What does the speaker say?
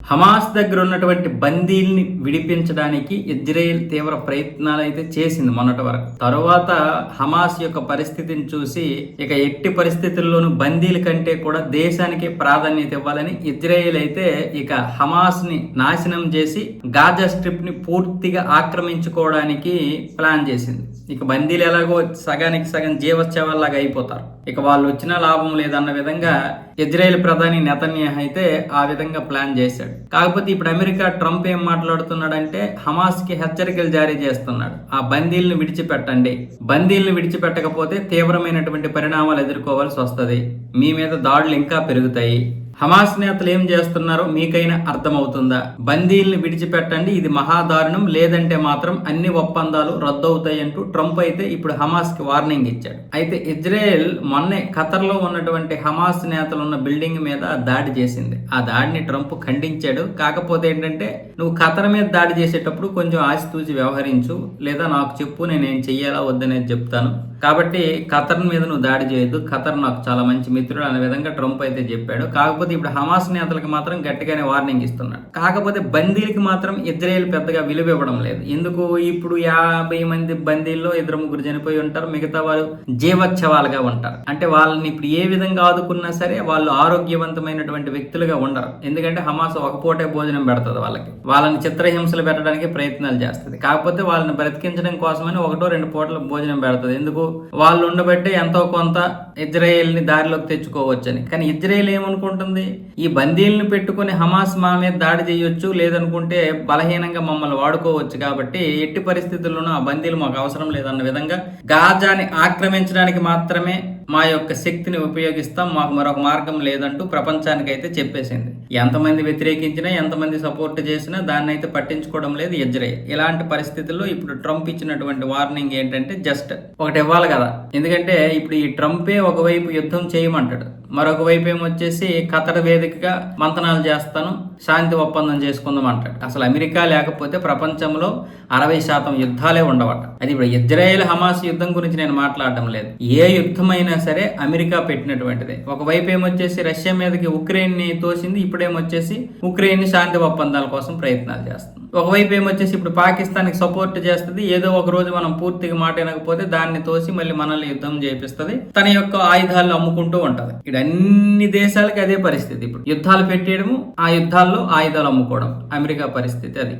Hamas దగ్గర ఉన్నటువంటి బందీల్ని విడిపించడానికి ఇజ్రాయెల్ తీవ్ర ప్రయత్నాలు అయితే చేసింది మొన్నటి వరకు. తరువాత హమాస్ యొక్క పరిస్థితిని చూసి ఇక ఎట్టి పరిస్థితుల్లోనూ బందీల కంటే కూడా దేశానికి ప్రాధాన్యత ఇవ్వాలని ఇజ్రాయెల్ అయితే ఇక హమాస్ని నాశనం చేసి గాజా స్ట్రిప్ని పూర్తిగా ఆక్రమించుకోవడానికి ప్లాన్ చేసింది. ఇక బందీలు ఎలాగో సగానికి సగం జీవోత్సవాల్లాగా అయిపోతారు. ఇక వాళ్ళు వచ్చినా లాభం లేదన్న విధంగా ఇజ్రాయెల్ ప్రధాని నెతన్యాహ్ అయితే ఆ విధంగా ప్లాన్ చేశాడు. కాకపోతే ఇప్పుడు అమెరికా ట్రంప్ ఏం మాట్లాడుతున్నాడంటే హమాస్కి హెచ్చరికలు జారీ చేస్తున్నాడు. ఆ బందీలను విడిచిపెట్టండి. బందీలను విడిచిపెట్టకపోతే తీవ్రమైనటువంటి పరిణామాలు ఎదుర్కోవాల్సి వస్తుంది. మీ మీద దాడులు ఇంకా పెరుగుతాయి. హమాస్ నేతలు ఏం చేస్తున్నారో మీకైనా అర్థమవుతుందా? బందీల్ని విడిచిపెట్టండి ఇది మహాదారుణం. లేదంటే మాత్రం అన్ని ఒప్పందాలు రద్దవుతాయంటూ ట్రంప్ అయితే ఇప్పుడు హమాస్కి వార్నింగ్ ఇచ్చాడు. అయితే ఇజ్రాయెల్ మొన్నే ఖతర్లో ఉన్నటువంటి హమాస్ నేతలు ఉన్న బిల్డింగ్ మీద దాడి చేసింది. ఆ దాడిని ట్రంప్ ఖండించాడు. కాకపోతే ఏంటంటే నువ్వు ఖతర్ మీద దాడి చేసేటప్పుడు కొంచెం ఆచితూచి వ్యవహరించు. లేదా నాకు చెప్పు నేను చెయ్యాలా వద్దనేది చెప్తాను. కాబట్టి ఖతర్ మీద నువ్వు దాడి చేయొద్దు. ఖతర్ నాకు చాలా మంచి మిత్రుడు అనే విధంగా ట్రంప్ అయితే చెప్పాడు. కాకపోతే ఇప్పుడు హమాస్ నేతలకు మాత్రం గట్టిగానే వార్నింగ్ ఇస్తున్నాడు. కాకపోతే బందీలకి మాత్రం ఇజ్రాయెల్ పెద్దగా విలువ ఇవ్వడం లేదు. ఎందుకు? ఇప్పుడు యాభై మంది బందీల్లో ఇద్దరు ముగ్గురు చనిపోయి ఉంటారు. మిగతా వారు జీవోత్సవాలుగా ఉంటారు. అంటే వాళ్ళని ఇప్పుడు ఏ విధంగా ఆదుకున్నా సరే వాళ్ళు ఆరోగ్యవంతమైనటువంటి వ్యక్తులుగా ఉండరు. ఎందుకంటే హమాస్ ఒక పూటే భోజనం పెడుతుంది వాళ్ళకి. వాళ్ళని చిత్రహింసలు పెట్టడానికి ప్రయత్నాలు చేస్తుంది. కాకపోతే వాళ్ళని బ్రతికించడం కోసమని ఒకటో రెండు పూటల భోజనం పెడుతుంది. ఎందుకు? వాళ్ళు ఉండబట్టే ఎంతో కొంత ఇజ్రాయెల్ని దారిలోకి తెచ్చుకోవచ్చని. కానీ ఇజ్రాయేల్ ఏమనుకుంటుంది? ఈ బందీలను పెట్టుకుని హమాస్ మా మీద దాడి చేయొచ్చు లేదనుకుంటే బలహీనంగా మమ్మల్ని వాడుకోవచ్చు కాబట్టి ఎట్టి పరిస్థితుల్లోనూ ఆ బందీలు మాకు అవసరం లేదన్న విధంగా గాజాని ఆక్రమించడానికి మాత్రమే మా యొక్క శక్తిని ఉపయోగిస్తాం మాకు మరొక మార్గం లేదంటూ ప్రపంచానికి అయితే చెప్పేసింది. ఎంతమంది వ్యతిరేకించినా ఎంతమంది సపోర్ట్ చేసినా దాన్ని అయితే పట్టించుకోవడం లేదు ఇజ్రాయెల్ ఇలాంటి పరిస్థితుల్లో ఇప్పుడు ట్రంప్ ఇచ్చినటువంటి వార్నింగ్ ఏంటంటే జస్ట్ ఒకటి ఇవ్వాలి కదా. ఎందుకంటే ఇప్పుడు ఈ ట్రంపే ఒకవైపు యుద్ధం చేయమంటాడు. మరొక వైపు ఏమొచ్చేసి ఖతర్ వేదికగా మంతనాలు చేస్తాను శాంతి ఒప్పందం చేసుకుందాం అంటాడు అసలు అమెరికా లేకపోతే ప్రపంచంలో అరవై శాతం యుద్ధాలే ఉండవట. అది ఇప్పుడు ఇజ్రాయెల్ హమాస్ యుద్ధం గురించి నేను మాట్లాడడం లేదు. ఏ యుద్ధమైనా సరే అమెరికా పెట్టినటువంటిదే. ఒకవైపు ఏమొచ్చేసి రష్యా మీదకి ఉక్రెయిన్ని తోసింది ఇప్పుడేమొచ్చేసి ఉక్రెయిన్ శాంతి ఒప్పందాల కోసం ప్రయత్నాలు చేస్తుంది. ఒకవైపు ఏమొచ్చేసి ఇప్పుడు పాకిస్తాన్కి సపోర్ట్ చేస్తుంది ఏదో ఒక రోజు మనం పూర్తిగా మాట వినకపోతే దాన్ని తోసి మళ్ళీ మనల్ని యుద్ధం చేపిస్తుంది. తన యొక్క ఆయుధాలను అమ్ముకుంటూ ఉంటది. ఇక్కడ అన్ని దేశాలకి అదే పరిస్థితి. ఇప్పుడు యుద్ధాలు పెట్టేయడము ఆ యుద్ధాల్లో ఆయుధాలు అమ్ముకోవడం అమెరికా పరిస్థితి అది.